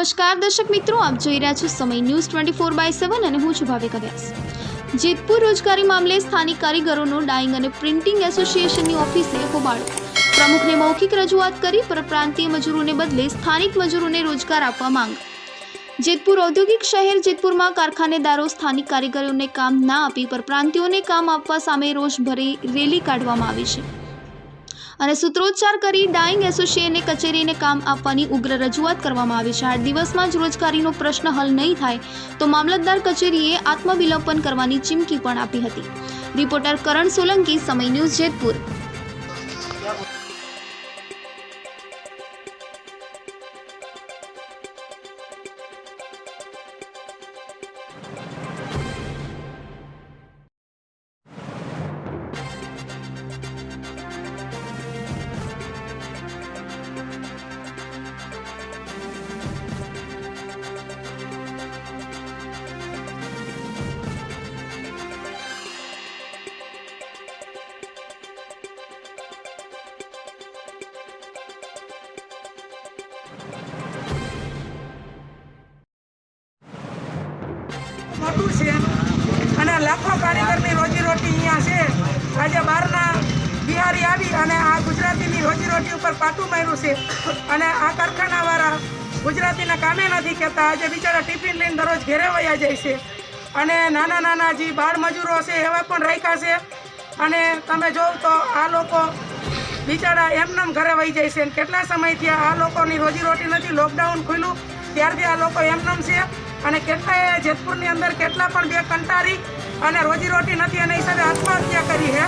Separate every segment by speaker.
Speaker 1: નમસ્કાર દર્શક મિત્રો, આપ જોઈ રહ્યા છો Samay news twenty four by seven અને હું છું ભાવિક વ્યાસ જેતપુર રોજગારી મામલે સ્થાનિક કારીગરોનો ડાઇંગ અને પ્રિન્ટિંગ એસોસિએશનની ઓફિસે હોબાળો. પ્રમુખને મૌખિક રજૂઆત કરી, પરપ્રાંતીય મજૂરોને બદલે સ્થાનિક મજૂરોને રોજગાર આપવા માંગ. જેતપુર ઔદ્યોગિક શહેર જેતપુરમાં કારખાનેદારો સ્થાનિક કારીગરોને કામ ના આપી પરપ્રાંતિયોને કામ આપવા સામે રોષ ભરી રેલી કાઢવામાં આવી છે. અને સૂત્રોચ્ચાર કરી ડાઈંગ એસોસિએશને કચેરીને કામ આપવાની ઉગ્ર રજૂઆત કરવામાં આવી છે. આઠ દિવસમાં જ રોજગારીનો પ્રશ્ન હલ નહીં થાય તો મામલતદાર કચેરીએ આત્મવિલોપન કરવાની ચીમકી પણ આપી હતી. રિપોર્ટર કરણ સોલંકી સમય ન્યૂઝ જેતપુર.
Speaker 2: મોટું છે. અને લાખો કારીગરની રોજીરોટી અહીંયા છે. આજે બહારના બિહારી આવી અને આ ગુજરાતીની રોજીરોટી ઉપર પાટું માર્યું છે. અને આ કારખાનાવાળા ગુજરાતીના કામે નથી કહેતા. આજે બિચારા ટિફિન લઈને દરરોજ ઘેરે વયા જાય છે. અને નાના નાના જે બાળ મજૂરો છે, એવા પણ રાખ્યા છે. અને તમે જોવ તો આ લોકો બિચારા એમનેમ ઘરે વહી જાય છે. કેટલા સમયથી આ લોકોની રોજીરોટી નથી લોકડાઉન ખુલ્યું. ત્યારથી આ લોકો એમનેમ છે. અને કેટલાય જેતપુરની અંદર કેટલા પણ બે કંટારી અને રોજીરોટી નથી અને હિસાબે આત્મહત્યા કરી છે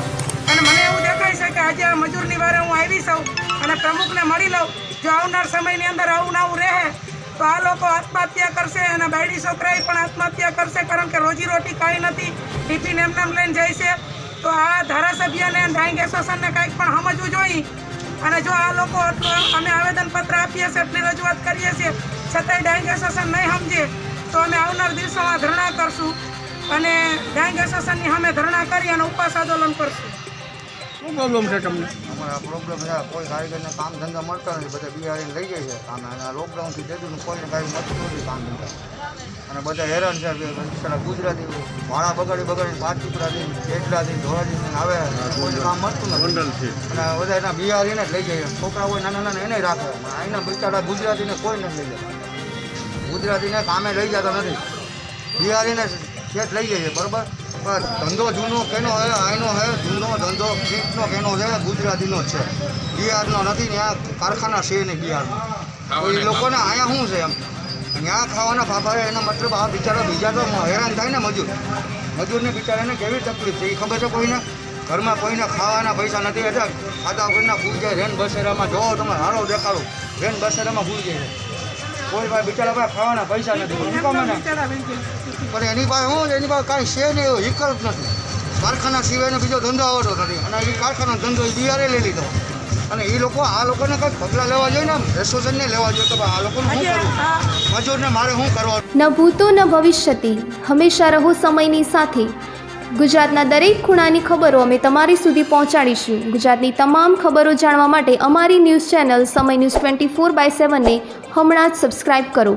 Speaker 2: અને મને એવું દેખાય છે કે આજે આ મજૂરની વારે હું આવી છું અને પ્રમુખને મળી લઉં. જો આવનાર સમયની અંદર આવું આવું રહે, તો આ લોકો આત્મહત્યા કરશે અને બાયડી છોકરાએ પણ આત્મહત્યા કરશે, કારણ કે રોજીરોટી કાંઈ નથી. ટિફિન એમનેમ લઈને જાય છે. તો આ ધારાસભ્યને ડાઈંગ એસોસિએશનને કંઈક પણ સમજવું જોઈએ. અને જો આ લોકો અમે આવેદનપત્ર આપીએ છીએ એટલી રજૂઆત કરીએ છીએ, છતાંય ડાઈંગ એસોસિએશન નહીં સમજે, તો અમે આવનાર દિવસોમાં ધરણા કરશું. અને ડાઈંગ એસોસિએશનની અમે ધરણા કરી અને ઉપવાસ આંદોલન કરશું.
Speaker 3: શું પ્રોબ્લેમ છે તમને?
Speaker 4: અમારા પ્રોબ્લેમ છે કોઈ કારીગરને કામ ધંધા મળતા નથી બધા બિહારીને લઈ જાય છે કામ. અને લોકડાઉનથી જેટલું કોઈને કાંઈ મળતું નથી કામ ધંધા. અને બધા હેરાન છે કે ગુજરાતી ભાડા બગાડી બગાડીને પાંચ ટુકડાથી જેટલાથી ધોળાથી આવે. કોઈને કામ મળતું નથી. અને બધા એના બિહારીને જ લઈ જાય છોકરા હોય નાના નાના એને રાખે. અહીંના બિચારા ગુજરાતીને કોઈ નથી લઈ જાય. ગુજરાતીને કામે લઈ જતા નથી. બિહારીને ખેત લઈ જઈએ બરાબર? પણ ધંધો જૂનો કેનો હે અહીંનો હે જૂનો ધંધો ખેતનો કેનો છે ગુજરાતીનો જ છે. બિહારનો નથી ને આ કારખાના છે નહીં બિહારનો એ લોકોને અહીંયા શું છે એમ? ત્યાં ખાવાના ફાફા એના મતલબ આ બિચારા બીજા તો હેરાન થાય ને મજૂર. મજૂરને બિચારાને કેવી તકલીફ છે એ ખબર છે કોઈને? ઘરમાં કોઈને ખાવાના પૈસા નથી હતા ખાતા વગરના ભૂલ જાય રેન બસેરામાં જોવો તમે હારો દેખાડો રેન બસેરામાં ભૂલ જાય. કોઈ ભાઈ બિચારા પાસે ખાવાના પૈસા નથી. પણ એની? પાસે શું? એની પાસે કાંઈ છે નહીં એવો વિકલ્પ નથી. કારખાના સિવાયનો બીજો ધંધો આવતો નથી. અને એ કારખાનો ધંધો એ બિહારે લઈ લીધો. અને એ લોકો આ લોકોને કંઈક પગલાં લેવા જોઈએ ને એસોસિએશનને લેવા જોઈએ કે આ લોકોને શું કરવું? મજૂરને મારે શું કરવાનું
Speaker 1: ન ભૂતો ન ભવિષ્યતિ. હંમેશા રહો સમયની સાથે. ગુજરાતના દરેક ખૂણાની ખબરો અમે તમારી સુધી પહોંચાડીશું. ગુજરાતની તમામ ખબરો જાણવા માટે અમારી news channel Samay news twenty four by સેવનને હમણાં જ સબસ્ક્રાઇબ કરો.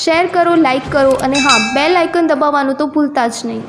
Speaker 1: શેર કરો લાઇક કરો અને હા બેલ આઇકન દબાવવાનું તો ભૂલતા જ નહીં.